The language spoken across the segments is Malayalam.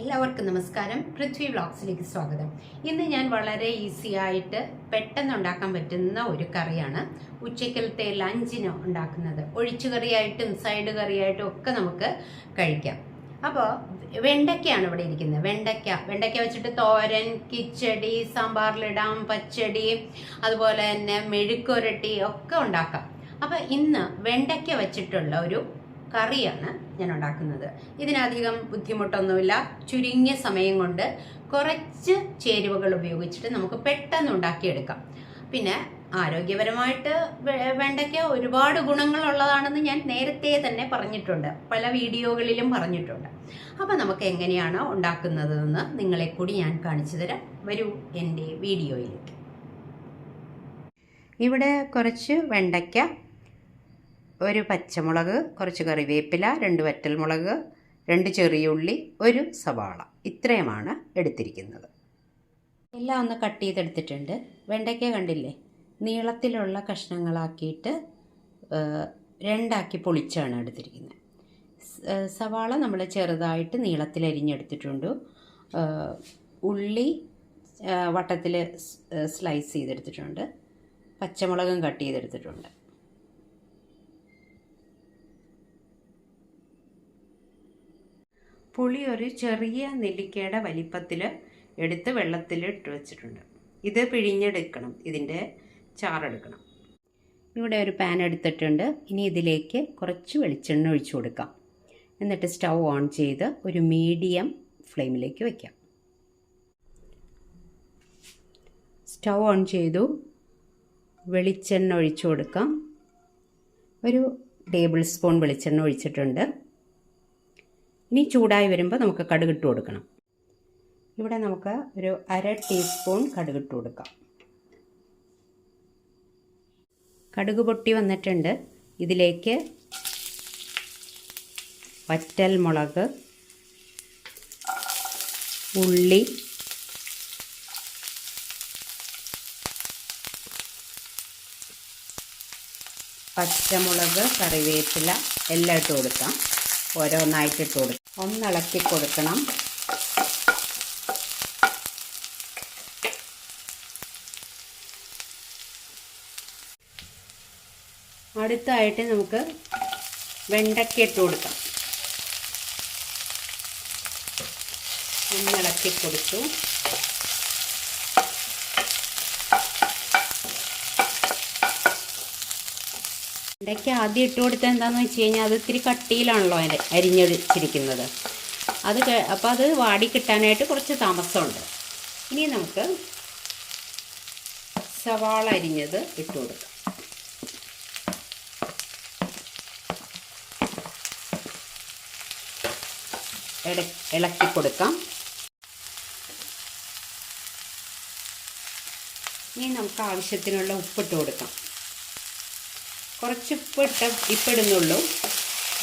എല്ലാവർക്കും നമസ്കാരം. പൃഥ്വി വ്ളോഗ്സിലേക്ക് സ്വാഗതം. ഇന്ന് ഞാൻ വളരെ ഈസി ആയിട്ട് പെട്ടെന്ന് ഉണ്ടാക്കാൻ പറ്റുന്ന ഒരു കറിയാണ്. ഉച്ചക്കലത്തെ ലഞ്ചിന് ഉണ്ടാക്കുന്നത്. ഒഴിച്ചു കറിയായിട്ടും സൈഡ് കറിയായിട്ടും ഒക്കെ നമുക്ക് കഴിക്കാം. അപ്പോൾ വെണ്ടയ്ക്കയാണ് ഇവിടെ ഇരിക്കുന്നത്. വെണ്ടയ്ക്ക. വെണ്ടയ്ക്ക വെച്ചിട്ട് തോരൻ കിച്ചടി സാമ്പാറിലിടാം പച്ചടി അതുപോലെ തന്നെ മെഴുക്കുരട്ടി ഒക്കെ ഉണ്ടാക്കാം. അപ്പോൾ ഇന്ന് വെണ്ടയ്ക്ക വെച്ചിട്ടുള്ള ഒരു കറിയാണ് ഞാൻ ഉണ്ടാക്കുന്നത് ഇതിനധികം ബുദ്ധിമുട്ടൊന്നുമില്ല. ചുരുങ്ങിയ സമയം കൊണ്ട് കുറച്ച് ചേരുവകൾ ഉപയോഗിച്ചിട്ട് നമുക്ക് പെട്ടെന്ന് ഉണ്ടാക്കിയെടുക്കാം. പിന്നെ ആരോഗ്യപരമായിട്ട് വേണ്ടയ്ക്ക് ഒരുപാട് ഗുണങ്ങളുള്ളതാണെന്ന് ഞാൻ നേരത്തെ തന്നെ പറഞ്ഞിട്ടുണ്ട്. പല വീഡിയോകളിലും പറഞ്ഞിട്ടുണ്ട്. അപ്പോൾ നമുക്ക് എങ്ങനെയാണ് ഉണ്ടാക്കുന്നതെന്ന് നിങ്ങളെ കൂടി ഞാൻ കാണിച്ചു തരാം. വരൂ എന്റെ വീഡിയോയിലേക്ക്. ഇവിടെ കുറച്ച് വെണ്ടയ്ക്ക ഒരു പച്ചമുളക് കുറച്ച് കറിവേപ്പില രണ്ട് വറ്റൽമുളക് രണ്ട് ചെറിയ ഉള്ളി ഒരു സവാള. ഇത്രയുമാണ് എടുത്തിരിക്കുന്നത്. എല്ലാം ഒന്ന് കട്ട് ചെയ്തെടുത്തിട്ടുണ്ട്. വെണ്ടയ്ക്ക കണ്ടില്ലേ? നീളത്തിലുള്ള കഷ്ണങ്ങളാക്കിയിട്ട് രണ്ടാക്കി പൊളിച്ചാണ് എടുത്തിരിക്കുന്നത്. സവാള നമ്മൾ ചെറുതായിട്ട് നീളത്തിൽ അരിഞ്ഞെടുത്തിട്ടുണ്ട്. ഉള്ളി വട്ടത്തിൽ സ്ലൈസ് ചെയ്തെടുത്തിട്ടുണ്ട്. പച്ചമുളകും കട്ട് ചെയ്തെടുത്തിട്ടുണ്ട്. പുളി ഒരു ചെറിയ നെല്ലിക്കയുടെ വലിപ്പത്തിൽ എടുത്ത് വെള്ളത്തിൽ ഇട്ട് വെച്ചിട്ടുണ്ട്. ഇത് പിഴിഞ്ഞെടുക്കണം. ഇതിന്റെ ചാറെടുക്കണം. ഇവിടെ ഒരു പാൻ എടുത്തിട്ടുണ്ട്. ഇനി ഇതിലേക്ക് കുറച്ച് വെളിച്ചെണ്ണ ഒഴിച്ചു കൊടുക്കാം. എന്നിട്ട് സ്റ്റൗ ഓൺ ചെയ്ത് ഒരു മീഡിയം ഫ്ലെയിമിലേക്ക് വയ്ക്കാം സ്റ്റൗ ഓൺ ചെയ്തു. വെളിച്ചെണ്ണ ഒഴിച്ചു കൊടുക്കാം. ഒരു ടേബിൾ സ്പൂൺ വെളിച്ചെണ്ണ ഒഴിച്ചിട്ടുണ്ട്. ഇനി ചൂടായി വരുമ്പോൾ നമുക്ക് കടുകിട്ട് കൊടുക്കണം. ഇവിടെ നമുക്ക് ഒരു അര ടീസ്പൂൺ കടുകിട്ട് കൊടുക്കാം. കടുക് പൊട്ടി വന്നിട്ടുണ്ട്. ഇതിലേക്ക് വറ്റൽ മുളക് ഉള്ളി പച്ചമുളക് കറിവേപ്പില എല്ലാം ഇട്ട് കൊടുക്കാം. ഓരോന്നായിട്ട് ഇട്ട് കൊടുക്കാം ഒന്നിളക്കി കൊടുക്കണം. അടുത്തായിട്ട് നമുക്ക് വെണ്ടയ്ക്ക ഇട്ട് കൊടുക്കാം. ഒന്നിളക്കി കൊടുത്തു. വെണ്ടയ്ക്ക ആദ്യം ഇട്ട് കൊടുത്താൽ എന്താണെന്ന് വെച്ച് കഴിഞ്ഞാൽ അത് ഇത്തിരി കട്ടിയിലാണല്ലോ അതിന്റെ അരിഞ്ഞൊഴിച്ചിരിക്കുന്നത് അത് അപ്പോൾ അത് വാടി കിട്ടാനായിട്ട് കുറച്ച് താമസമുണ്ട്. ഇനി നമുക്ക് സവാള അരിഞ്ഞത് ഇട്ട് കൊടുക്കാം. ഇളക്കി കൊടുക്കാം. ഇനി നമുക്ക് ആവശ്യത്തിനുള്ള ഉപ്പിട്ട് കൊടുക്കാം. കുറച്ച് ഉപ്പ് ഇട്ട് ഇപ്പിടുന്നുള്ളൂ.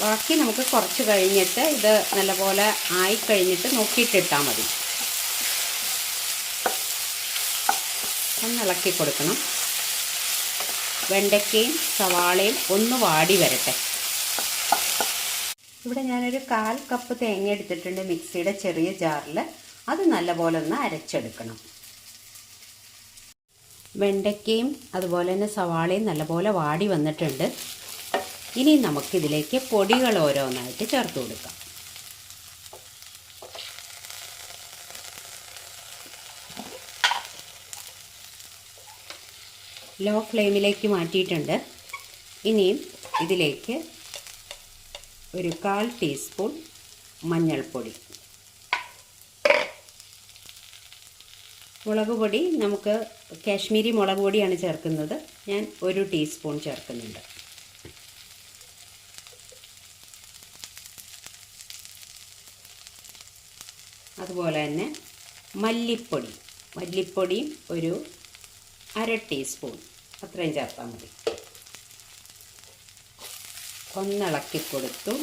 ബാക്കി നമുക്ക് കുറച്ച് കഴിഞ്ഞിട്ട് ഇത് നല്ലപോലെ ആയി കഴിഞ്ഞിട്ട് നോക്കിയിട്ടിട്ടാൽ മതി. ഒന്ന് ഇളക്കി കൊടുക്കണം. വെണ്ടയ്ക്കയും സവാളയും ഒന്ന് വാടി വരട്ടെ. ഇവിടെ ഞാനൊരു കാൽ കപ്പ് തേങ്ങ എടുത്തിട്ടുണ്ട് മിക്സിയുടെ ചെറിയ ജാറിൽ അത് നല്ലപോലെ ഒന്ന് അരച്ചെടുക്കണം. വെണ്ടയ്ക്കയും അതുപോലെ തന്നെ സവാളയും നല്ലപോലെ വാടി വന്നിട്ടുണ്ട്. ഇനി നമുക്കിതിലേക്ക് പൊടികൾ ഓരോന്നായിട്ട് ചേർത്ത് കൊടുക്കാം. ലോ ഫ്ലെയിമിലേക്ക് മാറ്റിയിട്ടുണ്ട്. ഇനിയും ഇതിലേക്ക് ഒരു കാൽ ടീസ്പൂൺ മഞ്ഞൾപ്പൊടി. മുളക് പൊടി നമുക്ക് കാശ്മീരി മുളക് പൊടിയാണ് ചേർക്കുന്നത്. ഞാൻ ഒരു ടീസ്പൂൺ ചേർക്കുന്നുണ്ട്. അതുപോലെ തന്നെ മല്ലിപ്പൊടി. മല്ലിപ്പൊടിയും ഒരു അര ടീസ്പൂൺ. അത്രയും ചേർത്താൽ മതി. ഒന്നിളക്കി കൊടുത്തു.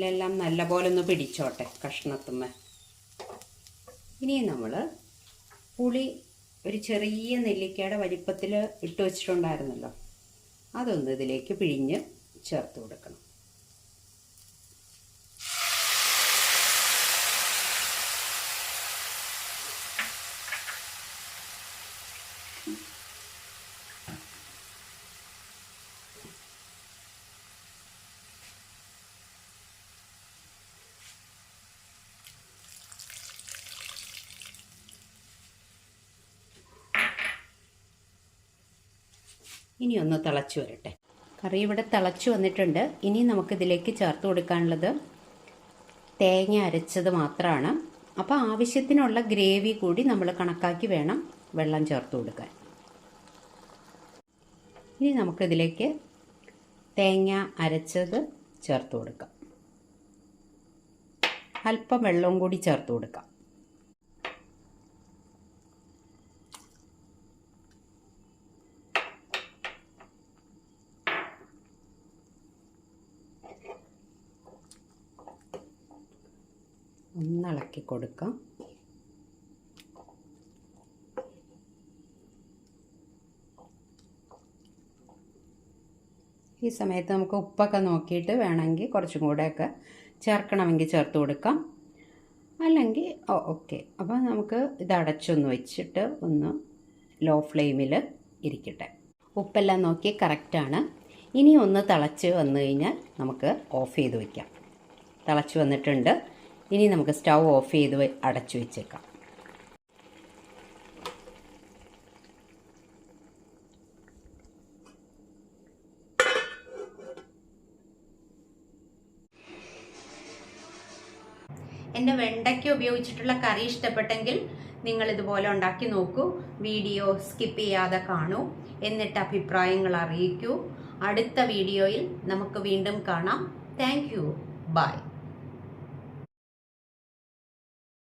ഇതിലെല്ലാം നല്ലപോലെ ഒന്ന് പിടിച്ചോട്ടെ കഷ്ണത്തുമ്മ. ഇനി നമ്മൾ പുളി ഒരു ചെറിയ നെല്ലിക്കയുടെ വലിപ്പത്തിൽ ഇട്ട് വെച്ചിട്ടുണ്ടായിരുന്നല്ലോ. അതൊന്ന് ഇതിലേക്ക് പിഴിഞ്ഞ് ചേർത്ത് കൊടുക്കണം. ഇനി ഒന്ന് തിളച്ച് വരട്ടെ. കറി ഇവിടെ തിളച്ച് വന്നിട്ടുണ്ട്. ഇനി നമുക്കിതിലേക്ക് ചേർത്ത് കൊടുക്കാനുള്ളത് തേങ്ങ അരച്ചത് മാത്രമാണ്. അപ്പോൾ ആവശ്യത്തിനുള്ള ഗ്രേവി കൂടി നമ്മൾ കണക്കാക്കി വേണം വെള്ളം ചേർത്ത് കൊടുക്കാൻ. ഇനി നമുക്കിതിലേക്ക് തേങ്ങ അരച്ചത് ചേർത്ത് കൊടുക്കാം. അല്പം വെള്ളവും കൂടി ചേർത്ത് കൊടുക്കാം ഒന്ന് ഇളക്കി കൊടുക്കാം. ഈ സമയത്ത് നമുക്ക് ഉപ്പൊക്കെ നോക്കിയിട്ട് വേണമെങ്കിൽ കുറച്ചും കൂടെയൊക്കെ ചേർക്കണമെങ്കിൽ ചേർത്ത് കൊടുക്കാം. അല്ലെങ്കിൽ ഓക്കെ. അപ്പോൾ നമുക്ക് ഇത് അടച്ചൊന്ന് വെച്ചിട്ട് ഒന്ന് ലോ ഫ്ലെയിമിൽ ഇരിക്കട്ടെ. ഉപ്പെല്ലാം നോക്കി കറക്റ്റാണ്. ഇനി ഒന്ന് തിളച്ച് വന്നു കഴിഞ്ഞാൽ നമുക്ക് ഓഫ് ചെയ്ത് വയ്ക്കാം തിളച്ച് വന്നിട്ടുണ്ട്. ഇനി നമുക്ക് സ്റ്റൗ ഓഫ് ചെയ്ത് അടച്ചു വെച്ചേക്കാം. എന്റെ വെണ്ടയ്ക്ക ഉപയോഗിച്ചിട്ടുള്ള കറി ഇഷ്ടപ്പെട്ടെങ്കിൽ നിങ്ങൾ ഇതുപോലെ ഉണ്ടാക്കി നോക്കൂ. വീഡിയോ സ്കിപ്പ് ചെയ്യാതെ കാണൂ. എന്നിട്ട് അഭിപ്രായങ്ങൾ അറിയിക്കൂ. അടുത്ത വീഡിയോയിൽ നമുക്ക് വീണ്ടും കാണാം. Thank you. ബൈ.